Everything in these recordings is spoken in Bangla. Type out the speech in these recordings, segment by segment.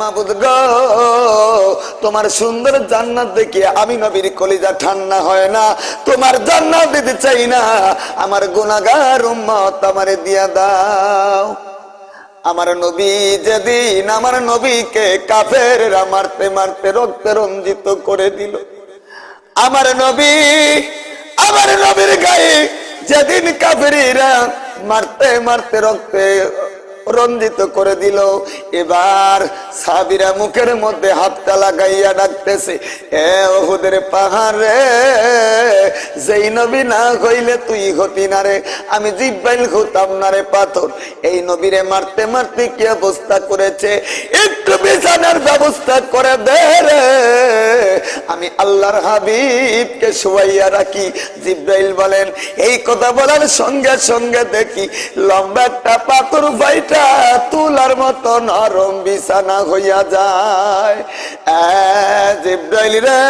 মাবুদ গো, তোমার সুন্দর জান্নাত দেখে আমি নবীর কলিজা ঠান্ডা হয় না। তোমার জান্নাত দিতে চাই না, আমার গুনাগার উম্মত আমারে দিয়া দাও। আমার নবী যেদিন আমার নবীকে কাফেররা মারতে মারতে রক্তে রঞ্জিত করে দিল। আমার নবী, আমার নবীর গায়ে যেদিন কাফেরিরা মারতে মারতে রক্তে রঞ্জিত করে দিল। এবার সাবিরা মুখের মধ্যে হাতটা লাগাইয়া ডাকতেছে, এ ওহুদের পাহাড়ে যেই নবী না হইলে তুই হতি না রে, আমি জিব্বাইল হতাম না রে পাথর। এই নবীরে মারতে মারতে কি অবস্থা করেছে? একটু বিছানার ব্যবস্থা করে দে রে। আমি আল্লাহর হাবিবকে শুয়াইয়া রাখি। জিব্রাইল বলেন, এই কথা বলার সঙ্গে সঙ্গে দেখি লম্বা একটা পাথর বাইটা তুলার মতো নরম বিছানা হইয়া যায়। জিব্রাইল রে,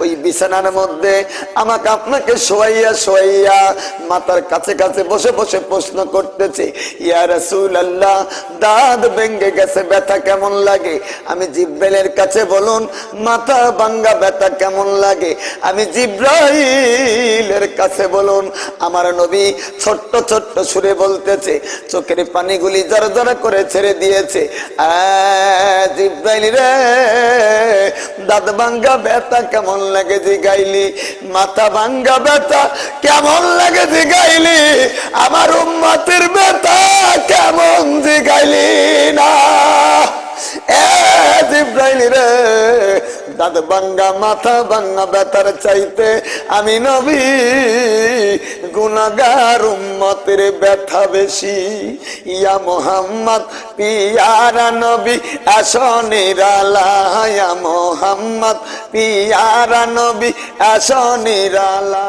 ওই বিছানার মধ্যে আমাকে আপনাকে শোয়াইয়া শোয়াইয়া মাথার কাছে কাছে বসে বসে প্রশ্ন করতেছে, ইয়া রাসূল আল্লাহ দাঁত ভেঙ্গে গেছে, ব্যথা কেমন লাগে? আমি জিব্রাইলের কাছে বলুন, মাথা ভাঙ্গা ব্যথা কেমন লাগে? আমি জিব্রাইলের কাছে বলুন, আমার নবী ছোট্ট ছোট্ট সুরে বলতেছে, চোখের পানিগুলি জড় জড় করে ছেড়ে দিয়েছে। জিব্রাইল রে, দাঁত ভাঙ্গা ব্যথা কেমন লাগে যে গাইলি মাথা ভাঙ্গা ব্যথা কেমন লাগে যে গাইলি আমার উম্মাতের ব্যথা কেমন যে গাইলি না? এ, জিব্রাইল রে দাঁত ভাঙ্গা, মাথা ভাঙ্গা, ব্যথার চাইতে আমি নবী। গুনাগার উম্মতের ব্যথা বেশি। ইয়া মোহাম্মদ, পিয়ারা নবী, আসনের আলা মোহাম্মদ, পিয়ারা নবী, আসনের আলা